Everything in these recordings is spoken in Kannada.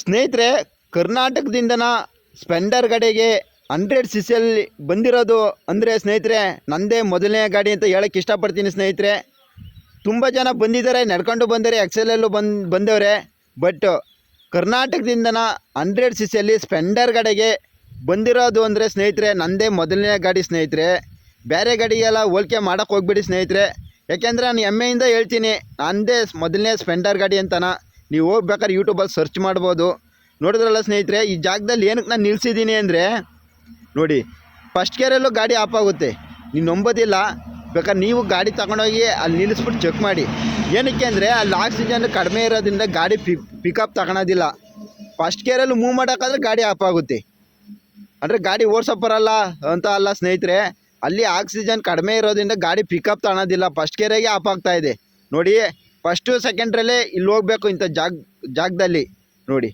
ಸ್ನೇಹಿತರೆ, ಕರ್ನಾಟಕದಿಂದನ ಸ್ಪೆಂಡರ್ ಗಾಡಿಗೆ ಹಂಡ್ರೆಡ್ ಸಿ ಸಿಯಲ್ಲಿ ಬಂದಿರೋದು ಅಂದರೆ ಸ್ನೇಹಿತರೆ, ನಂದೇ ಮೊದಲನೇ ಗಾಡಿ ಅಂತ ಹೇಳಕ್ಕೆ ಇಷ್ಟಪಡ್ತೀನಿ ಸ್ನೇಹಿತರೆ. ತುಂಬ ಜನ ಬಂದಿದ್ದಾರೆ, ನಡ್ಕೊಂಡು ಬಂದರೆ ಎಕ್ಸೆಲಲ್ಲೂ ಬಂದು, ಬಂದವ್ರೆ. ಬಟ್ ಕರ್ನಾಟಕದಿಂದನ ಹಂಡ್ರೆಡ್ ಸಿ ಸಿಯಲ್ಲಿ ಸ್ಪೆಂಡರ್ ಗಾಡಿಗೆ ಬಂದಿರೋದು ಅಂದರೆ ಸ್ನೇಹಿತರೆ, ನಂದೇ ಮೊದಲನೇ ಗಾಡಿ ಸ್ನೇಹಿತರೆ. ಬೇರೆ ಗಾಡಿಗೆಲ್ಲ ಹೋಲಿಕೆ ಮಾಡೋಕ್ಕೆ ಹೋಗ್ಬಿಡಿ ಸ್ನೇಹಿತರೆ. ಯಾಕೆಂದರೆ ನಾನು ಹೆಮ್ಮೆಯಿಂದ ಹೇಳ್ತೀನಿ, ನಂದೇ ಮೊದಲನೇ ಸ್ಪೆಂಡರ್ ಗಾಡಿ ಅಂತನ. ನೀವು ಹೋಗ್ಬೇಕಾದ್ರೆ ಯೂಟ್ಯೂಬಲ್ಲಿ ಸರ್ಚ್ ಮಾಡ್ಬೋದು. ನೋಡಿದ್ರಲ್ಲ ಸ್ನೇಹಿತರೆ, ಈ ಜಾಗದಲ್ಲಿ ಏನಕ್ಕೆ ನಾನು ನಿಲ್ಲಿಸಿದ್ದೀನಿ ಅಂದರೆ, ನೋಡಿ ಫಸ್ಟ್ ಗೇರಲ್ಲೂ ಗಾಡಿ ಆಫ್ ಆಗುತ್ತೆ. ನೀವು ನಂಬೋದಿಲ್ಲ. ಬೇಕಾದ್ರೆ ನೀವು ಗಾಡಿ ತಗೊಂಡೋಗಿ ಅಲ್ಲಿ ನಿಲ್ಲಿಸ್ಬಿಟ್ಟು ಚೆಕ್ ಮಾಡಿ. ಏನಕ್ಕೆ ಅಂದರೆ, ಅಲ್ಲಿ ಆಕ್ಸಿಜನ್ ಕಡಿಮೆ ಇರೋದ್ರಿಂದ ಗಾಡಿ ಪಿಕ್ ಪಿಕಪ್ ತಗೊಳೋದಿಲ್ಲ. ಫಸ್ಟ್ ಗೇರಲ್ಲಿ ಮೂವ್ ಮಾಡೋಕ್ಕಾದ್ರೆ ಗಾಡಿ ಆಫ್ ಆಗುತ್ತೆ. ಅಂದರೆ ಗಾಡಿ ಓಡ್ಸೋಕೆ ಬರಲ್ಲ ಅಂತ ಅಲ್ಲ ಸ್ನೇಹಿತರೆ, ಅಲ್ಲಿ ಆಕ್ಸಿಜನ್ ಕಡಿಮೆ ಇರೋದ್ರಿಂದ ಗಾಡಿ ಪಿಕಪ್ ತಗೊಳೋದಿಲ್ಲ. ಫಸ್ಟ್ ಗೇರಾಗೆ ಆಫ್ ಆಗ್ತಾ ಇದೆ. ನೋಡಿ ಫಸ್ಟು ಸೆಕೆಂಡ್ರಲ್ಲೇ ಇಲ್ಲಿ ಹೋಗಬೇಕು ಇಂಥ ಜಾಗ, ಜಾಗದಲ್ಲಿ, ನೋಡಿ.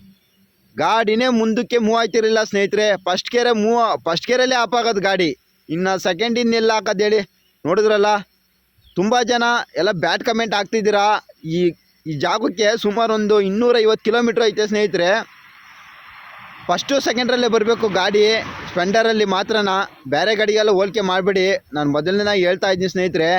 ಗಾಡಿನೇ ಮುಂದಕ್ಕೆ ಮೂವ್ ಆಯ್ತಿರಲಿಲ್ಲ ಸ್ನೇಹಿತರೆ. ಫಸ್ಟ್ ಕೇರೆ ಮೂವ್ ಫಸ್ಟ್ ಕೇರಲ್ಲೇ ಆಫ್ ಆಗೋದು ಗಾಡಿ. ಇನ್ನು ಸೆಕೆಂಡ್ ಇನ್ನೆಲ್ಲ ಹಾಕೋದು ಹೇಳಿ. ನೋಡಿದ್ರಲ್ಲ? ತುಂಬ ಜನ ಎಲ್ಲ ಬ್ಯಾಡ್ ಕಮೆಂಟ್ ಆಗ್ತಿದ್ದೀರಾ ಈ ಈ ಜಾಗಕ್ಕೆ ಸುಮಾರು ಒಂದು ಇನ್ನೂರೈವತ್ತು ಕಿಲೋಮೀಟ್ರ್ ಐತೆ ಸ್ನೇಹಿತರೆ. ಫಸ್ಟು ಸೆಕೆಂಡ್ರಲ್ಲೇ ಬರಬೇಕು ಗಾಡಿ. ಸ್ಪೆಂಡರಲ್ಲಿ ಮಾತ್ರನ. ಬೇರೆ ಗಾಡಿಗೆಲ್ಲ ಹೋಲಿಕೆ ಮಾಡಬೇಡಿ. ನಾನು ಮೊದಲನೇ ಹೇಳ್ತಾ ಇದ್ದೀನಿ ಸ್ನೇಹಿತರೆ.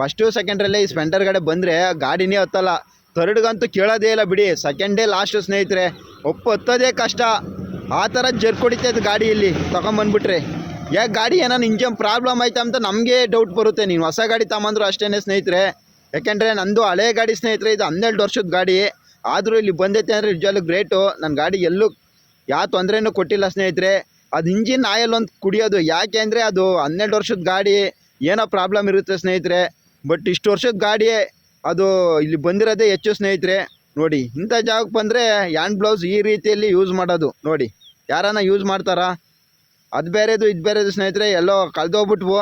ಫಸ್ಟು ಸೆಕೆಂಡ್ರಲ್ಲೇ ಈ ಸ್ಪೆಂಡರ್ ಕಡೆ ಬಂದರೆ ಗಾಡಿನೇ ಹತ್ತಲ್ಲ. ಥರ್ಡ್ಗಂತೂ ಕೇಳೋದೇ ಇಲ್ಲ ಬಿಡಿ. ಸೆಕೆಂಡೇ ಲಾಸ್ಟು ಸ್ನೇಹಿತರೆ, ಒಪ್ಪು ಹತ್ತೋದೇ ಕಷ್ಟ. ಆ ಥರ ಜರ್ಕೊಡಿತೈತೆ ಗಾಡಿ ಇಲ್ಲಿ. ತೊಗೊಂಬಂದ್ಬಿಟ್ರೆ. ಯಾಕೆ ಗಾಡಿ ಏನೋ ಇಂಜನ್ ಪ್ರಾಬ್ಲಮ್ ಆಯ್ತಾ ಅಂತ ನಮಗೆ ಡೌಟ್ ಬರುತ್ತೆ. ನೀನು ಹೊಸ ಗಾಡಿ ತಗೊಂಬಂದ್ರು ಅಷ್ಟೇ ಸ್ನೇಹಿತರೆ. ಯಾಕೆಂದರೆ ನಂದು ಹಳೆ ಗಾಡಿ ಸ್ನೇಹಿತರೆ, ಇದು ಹನ್ನೆರಡು ವರ್ಷದ ಗಾಡಿ. ಆದರೂ ಇಲ್ಲಿ ಬಂದೈತೆ ಅಂದರೆ ನಿಜವಾಗ್ಲೂ ಗ್ರೇಟು ನನ್ನ ಗಾಡಿ ಎಲ್ಲೂ ಯಾವ ತೊಂದರೆನೂ ಕೊಟ್ಟಿಲ್ಲ ಸ್ನೇಹಿತರೆ. ಅದು ಇಂಜಿನ್ ಆಯಲ್ ಒಂದು ಕುಡಿಯೋದು. ಯಾಕೆ ಅಂದರೆ ಅದು ಹನ್ನೆರಡು ವರ್ಷದ ಗಾಡಿ. ಏನೋ ಪ್ರಾಬ್ಲಮ್ ಇರುತ್ತೆ ಸ್ನೇಹಿತರೆ. ಬಟ್ ಇಷ್ಟು ವರ್ಷದ ಗಾಡಿ ಅದು ಇಲ್ಲಿ ಬಂದಿರೋದೇ ಹೆಚ್ಚು ಸ್ನೇಹಿತರೆ, ನೋಡಿ, ಇಂಥ ಜಾಗಕ್ಕೆ ಬಂದರೆ ಹ್ಯಾಂಡ್ ಬ್ಲೌಸ್ ಈ ರೀತಿಯಲ್ಲಿ ಯೂಸ್ ಮಾಡೋದು, ನೋಡಿ, ಯಾರನ್ನ ಯೂಸ್ ಮಾಡ್ತಾರಾ? ಅದು ಬೇರೆದು, ಇದು ಬೇರೆದು ಸ್ನೇಹಿತರೆ, ಎಲ್ಲೋ ಕಳೆದೋಗ್ಬಿಟ್ವು.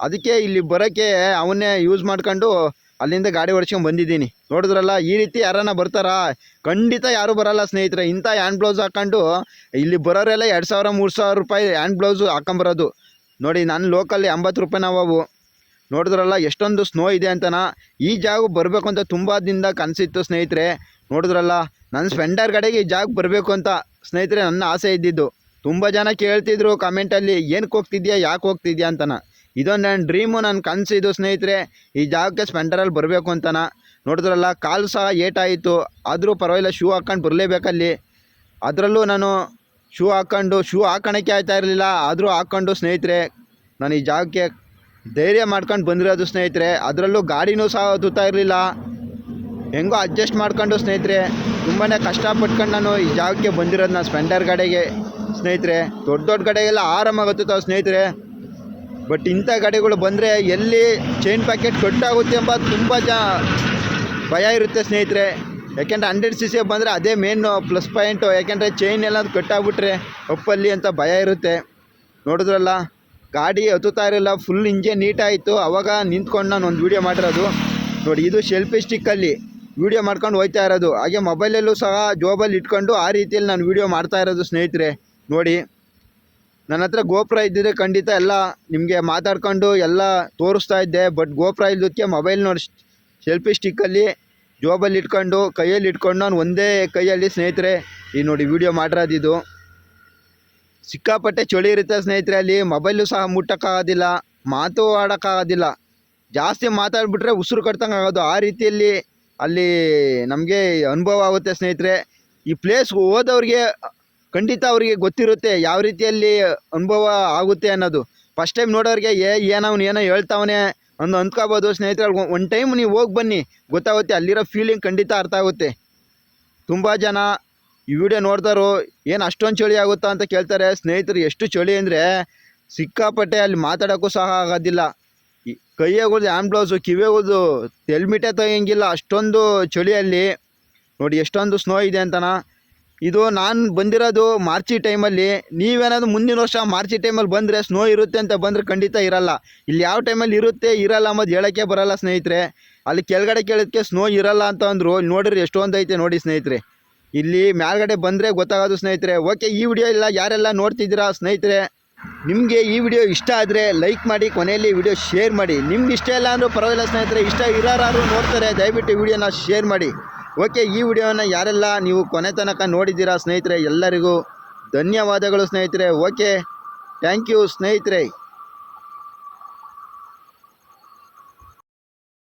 ಅದಕ್ಕೆ ಇಲ್ಲಿ ಬರೋಕ್ಕೆ ಅವನ್ನೇ ಯೂಸ್ ಮಾಡ್ಕೊಂಡು ಅಲ್ಲಿಂದ ಗಾಡಿ ಓಡಿಸ್ಕೊಂಡು ಬಂದಿದ್ದೀನಿ. ನೋಡಿದ್ರಲ್ಲ, ಈ ರೀತಿ ಯಾರನ್ನ ಬರ್ತಾರಾ? ಖಂಡಿತ ಯಾರೂ ಬರಲ್ಲ ಸ್ನೇಹಿತರೆ, ಇಂಥ ಹ್ಯಾಂಡ್ ಬ್ಲೌಸ್ ಹಾಕ್ಕೊಂಡು ಇಲ್ಲಿ ಬರೋರೆಲ್ಲ ಎರಡು ಸಾವಿರ, ಮೂರು ಸಾವಿರ ರೂಪಾಯಿ ಹ್ಯಾಂಡ್ ಬ್ಲೌಸು ಹಾಕೊಂಬರೋದು. ನೋಡಿ ನನ್ನ ಲೋಕಲ್ ಎಂಬತ್ತು ರೂಪಾಯಿ ನಾವು ನೋಡಿದ್ರಲ್ಲ, ಎಷ್ಟೊಂದು ಸ್ನೋ ಇದೆ ಅಂತನ ಈ ಜಾಗ ಬರಬೇಕು ಅಂತ ತುಂಬ ದಿನದ ಕನಸಿತ್ತು ಸ್ನೇಹಿತರೆ. ನೋಡಿದ್ರಲ್ಲ, ನನ್ನ ಸ್ಪೆಂಡರ್ ಕಡೆಗೆ ಈ ಜಾಗ ಬರಬೇಕು ಅಂತ ಸ್ನೇಹಿತರೆ ನನ್ನ ಆಸೆ ಇದ್ದಿದ್ದು. ತುಂಬ ಜನ ಕೇಳ್ತಿದ್ರು ಕಮೆಂಟಲ್ಲಿ ಏನಕ್ಕೆ ಹೋಗ್ತಿದ್ಯಾ, ಯಾಕೆ ಹೋಗ್ತಿದ್ಯಾ? ಅಂತನ ಇದೊಂದು ನನ್ನ ಡ್ರೀಮು ನನ್ನ ಕನಸಿದ್ದು ಸ್ನೇಹಿತರೆ. ಈ ಜಾಗಕ್ಕೆ ಸ್ಪೆಂಡರಲ್ಲಿ ಬರಬೇಕು ಅಂತನ ನೋಡಿದ್ರಲ್ಲ, ಕಾಲು ಸಹ ಏಟಾಯಿತು. ಆದರೂ ಪರವಾಗಿಲ್ಲ ಶೂ ಹಾಕ್ಕೊಂಡು ಬರಲೇಬೇಕಲ್ಲಿ. ಅದರಲ್ಲೂ ನಾನು ಶೂ ಹಾಕ್ಕೊಂಡು ಶೂ ಹಾಕೋಣಕ್ಕೆ ಆಯ್ತಾ ಇರಲಿಲ್ಲ. ಆದರೂ ಹಾಕ್ಕೊಂಡು ಸ್ನೇಹಿತರೆ, ನಾನು ಈ ಜಾಗಕ್ಕೆ ಧೈರ್ಯ ಮಾಡ್ಕೊಂಡು ಬಂದಿರೋದು ಸ್ನೇಹಿತರೆ. ಅದರಲ್ಲೂ ಗಾಡಿನೂ ಸಹ ತೂತಾ ಇರಲಿಲ್ಲ. ಹೆಂಗೋ ಅಡ್ಜಸ್ಟ್ ಮಾಡ್ಕೊಂಡು ಸ್ನೇಹಿತರೆ ತುಂಬಾ ಕಷ್ಟಪಟ್ಕೊಂಡು ನಾನು ಈ ಜಾಗಕ್ಕೆ ಬಂದಿರೋದು ನಾನು ಸ್ಪೆಂಡರ್ ಗಾಡಿಗೆ ಸ್ನೇಹಿತರೆ. ದೊಡ್ಡ ದೊಡ್ಡ ಗಾಡಿಗೆಲ್ಲ ಆರಾಮಾಗುತ್ತೆ ತಾವು ಸ್ನೇಹಿತರೆ. ಬಟ್ ಇಂಥ ಗಾಡಿಗಳು ಬಂದರೆ ಎಲ್ಲಿ ಚೈನ್ ಪ್ಯಾಕೆಟ್ ಕಟ್ಟಾಗುತ್ತೆ ಎಂಬ ತುಂಬ ಜ ಭಯ ಇರುತ್ತೆ ಸ್ನೇಹಿತರೆ. ಯಾಕೆಂದರೆ ಹಂಡ್ರೆಡ್ ಸಿ ಸಿ ಬಂದರೆ ಅದೇ ಮೇನ್ ಪ್ಲಸ್ ಪಾಯಿಂಟು ಯಾಕೆಂದರೆ ಚೈನ್ ಎಲ್ಲ ಕಟ್ಟಾಗ್ಬಿಟ್ರೆ ಒಪ್ಪಲ್ಲಿ ಅಂತ ಭಯ ಇರುತ್ತೆ. ನೋಡಿದ್ರಲ್ಲ? ಗಾಡಿ ಹತ್ತುತ್ತಾ ಇರಲಿಲ್ಲ ಫುಲ್ ಇಂಜಿನ್ ನೀಟಾಯಿತು ಅವಾಗ ನಿಂತ್ಕೊಂಡು ನಾನು ಒಂದು ವೀಡಿಯೋ ಮಾಡಿರೋದು. ನೋಡಿ, ಇದು ಶೆಲ್ಫಿ ಸ್ಟಿಕ್ಕಲ್ಲಿ ವೀಡಿಯೋ ಮಾಡ್ಕೊಂಡು ಹೋಗ್ತಾ ಇರೋದು. ಹಾಗೆ ಮೊಬೈಲಲ್ಲೂ ಸಹ ಜೋಬಲ್ಲಿ ಇಟ್ಕೊಂಡು ಆ ರೀತಿಯಲ್ಲಿ ನಾನು ವೀಡಿಯೋ ಮಾಡ್ತಾ ಇರೋದು ಸ್ನೇಹಿತರೆ. ನೋಡಿ, ನನ್ನ ಹತ್ರ ಗೋಪುರ ಇದ್ದಿದ್ರೆ ಖಂಡಿತ ಎಲ್ಲ ನಿಮಗೆ ಮಾತಾಡ್ಕೊಂಡು ಎಲ್ಲ ತೋರಿಸ್ತಾ ಇದ್ದೆ. ಬಟ್ ಗೋಪುರ ಇಲ್ಲದಕ್ಕೆ ಮೊಬೈಲ್ ನೋಡಿ ಸೆಲ್ಫಿ ಸ್ಟಿಕ್ಕಲ್ಲಿ ಜೋಬಲ್ಲಿ ಇಟ್ಕೊಂಡು, ಕೈಯಲ್ಲಿ ಇಟ್ಕೊಂಡು ನಾನು ಒಂದೇ ಕೈಯಲ್ಲಿ ಸ್ನೇಹಿತರೆ, ಈ ನೋಡಿ ವೀಡಿಯೋ ಮಾಡಿರೋದು ಇದು. ಸಿಕ್ಕಾಪಟ್ಟೆ ಚಳಿ ಇರುತ್ತೆ ಸ್ನೇಹಿತರೆ, ಅಲ್ಲಿ ಮೊಬೈಲು ಸಹ ಮುಟ್ಟೋಕ್ಕಾಗೋದಿಲ್ಲ, ಮಾತು ಆಡೋಕ್ಕಾಗೋದಿಲ್ಲ. ಜಾಸ್ತಿ ಮಾತಾಡ್ಬಿಟ್ರೆ ಉಸಿರು ಕಟ್ತಂಗೆ ಆಗೋದು ಆ ರೀತಿಯಲ್ಲಿ ಅಲ್ಲಿ ನಮಗೆ ಅನುಭವ ಆಗುತ್ತೆ ಸ್ನೇಹಿತರೆ. ಈ ಪ್ಲೇಸ್ ಹೋದವ್ರಿಗೆ ಖಂಡಿತ ಅವರಿಗೆ ಗೊತ್ತಿರುತ್ತೆ ಯಾವ ರೀತಿಯಲ್ಲಿ ಅನುಭವ ಆಗುತ್ತೆ ಅನ್ನೋದು. ಫಸ್ಟ್ ಟೈಮ್ ನೋಡೋರಿಗೆ ಏ ಏನವನು ಏನೋ ಹೇಳ್ತಾವನೆ ಅಂದು ಅಂದ್ಕೋಬೋದು ಸ್ನೇಹಿತರೆ. ಒನ್ ಟೈಮ್ ನೀವು ಹೋಗಿ ಬನ್ನಿ. ಗೊತ್ತಾಗುತ್ತೆ, ಅಲ್ಲಿರೋ ಫೀಲಿಂಗ್ ಖಂಡಿತ ಅರ್ಥ ಆಗುತ್ತೆ. ತುಂಬ ಜನ ಈ ವಿಡಿಯೋ ನೋಡ್ತಾರೋ ಏನು ಅಷ್ಟೊಂದು ಚಳಿ ಆಗುತ್ತಾ ಅಂತ ಕೇಳ್ತಾರೆ. ಸ್ನೇಹಿತರು, ಎಷ್ಟು ಚಳಿ ಅಂದರೆ ಸಿಕ್ಕಾಪಟ್ಟೆ ಅಲ್ಲಿ ಮಾತಾಡೋಕ್ಕೂ ಸಹ ಆಗೋದಿಲ್ಲ. ಕೈಯಾಗೋದು ಹ್ಯಾಂಡ್ ಬ್ಲೌಸು ಕಿವಿಯಾಗೋದು ಹೆಲ್ಮಿಟೇ ತೆಗಿಯಂಗಿಲ್ಲ. ಅಷ್ಟೊಂದು ಚಳಿಯಲ್ಲಿ. ನೋಡಿ, ಎಷ್ಟೊಂದು ಸ್ನೋ ಇದೆ ಅಂತನ. ಇದು ನಾನು ಬಂದಿರೋದು ಮಾರ್ಚಿ ಟೈಮಲ್ಲಿ ನೀವೇನಾದ್ರು ಮುಂದಿನ ವರ್ಷ ಮಾರ್ಚಿ ಟೈಮಲ್ಲಿ ಬಂದರೆ ಸ್ನೋ ಇರುತ್ತೆ ಅಂತ ಬಂದರೆ ಖಂಡಿತ ಇರಲ್ಲ. ಇಲ್ಲಿ ಯಾವ ಟೈಮಲ್ಲಿ ಇರುತ್ತೆ ಇರಲ್ಲ ಅಂಬೋದು ಹೇಳೋಕ್ಕೆ ಬರಲ್ಲ ಸ್ನೇಹಿತರೆ. ಅಲ್ಲಿ ಕೆಳಗಡೆ ಕೇಳೋದಕ್ಕೆ ಸ್ನೋ ಇರಲ್ಲ ಅಂತ ಅಂದರು. ನೋಡಿರಿ ಎಷ್ಟೊಂದು ಐತೆ ನೋಡಿ ಸ್ನೇಹಿತರೆ. ಇಲ್ಲಿ ಮೇಲ್ಗಡೆ ಬಂದರೆ ಗೊತ್ತಾಗೋದು ಸ್ನೇಹಿತರೆ. ಓಕೆ ಈ ವಿಡಿಯೋ ಇಲ್ಲ ಯಾರೆಲ್ಲ ನೋಡ್ತಿದ್ದೀರಾ ಸ್ನೇಹಿತರೆ, ನಿಮಗೆ ಈ ವಿಡಿಯೋ ಇಷ್ಟ ಆದರೆ ಲೈಕ್ ಮಾಡಿ, ಕೊನೆಯಲ್ಲಿ ವಿಡಿಯೋ ಶೇರ್ ಮಾಡಿ. ನಿಮ್ಗೆ ಇಷ್ಟ ಇಲ್ಲ ಅಂದರೂ ಪರವಾಗಿಲ್ಲ ಸ್ನೇಹಿತರೆ, ಇಷ್ಟ ಇರೋರು ನೋಡ್ತಾರೆ, ದಯವಿಟ್ಟು ಈ ವಿಡಿಯೋನ ಶೇರ್ ಮಾಡಿ. ಓಕೆ ಈ ವಿಡಿಯೋನ ಯಾರೆಲ್ಲ ನೀವು ಕೊನೆ ತನಕ ನೋಡಿದ್ದೀರಾ ಸ್ನೇಹಿತರೆ, ಎಲ್ಲರಿಗೂ ಧನ್ಯವಾದಗಳು ಸ್ನೇಹಿತರೆ. ಓಕೆ ಥ್ಯಾಂಕ್ ಯು ಸ್ನೇಹಿತರೆ.